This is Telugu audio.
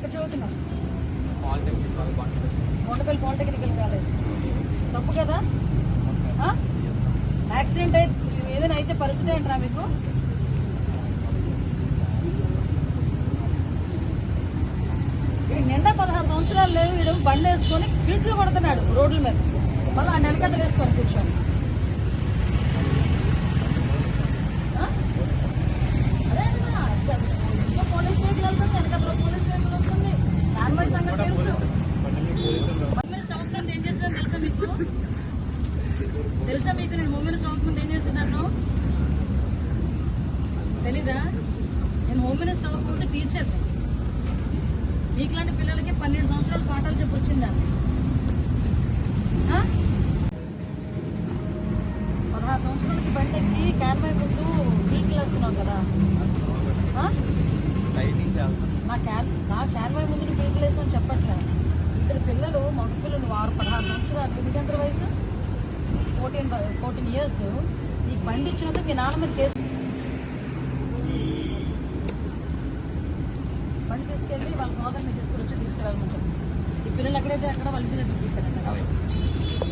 ఎక్కడ చదువుతున్నావు. Kondapalli polytechnical college. తప్పు కదా? యాక్సిడెంట్ అయి ఏదైనా అయితే పరిస్థితి ఏంట్రా మీకు? వీడికి నిండా పదహారు సంవత్సరాలు లేవు వీడు బండి వేసుకొని ఫిల్ట్లు కొడుతున్నాడు రోడ్ల మీద. మళ్ళీ ఆ నెలకథలు వేసుకొని కూర్చొని తెలుసా మీకు? నేను మమ్మల్ని స్టాక్ ముందు ఏం చేసినాను తెలీదా? నేను హోమ్ మినిస్టర్ అవ్వకపోతే టీచర్ని మీకులాంటి పిల్లలకి పన్నెండు సంవత్సరాలు పాఠాలు చెప్పి వచ్చిందాన్ని ఆ? పదహారు సంవత్సరాలకి బండి ఎక్కి క్యాన్వై ముందు ఫీల్డ్ వేస్తున్నావు కదా. ఆ? టైమింగ్ చాలా. నా క్యాన్ నా క్యాన్వై ముందు ఫోర్టీన్ ఫోర్టీన్ ఇయర్స్ నీకు బండి ఇచ్చినందుకు మీ నాన్న మీద కేసు. బండి తీసుకెళ్ళి వాళ్ళ ఫాదర్ని తీసుకుని వచ్చి తీసుకురావాలని చెప్పి ఈ పిల్లలు ఎక్కడైతే అక్కడ వాళ్ళ మీద తీసుకెళ్ళండి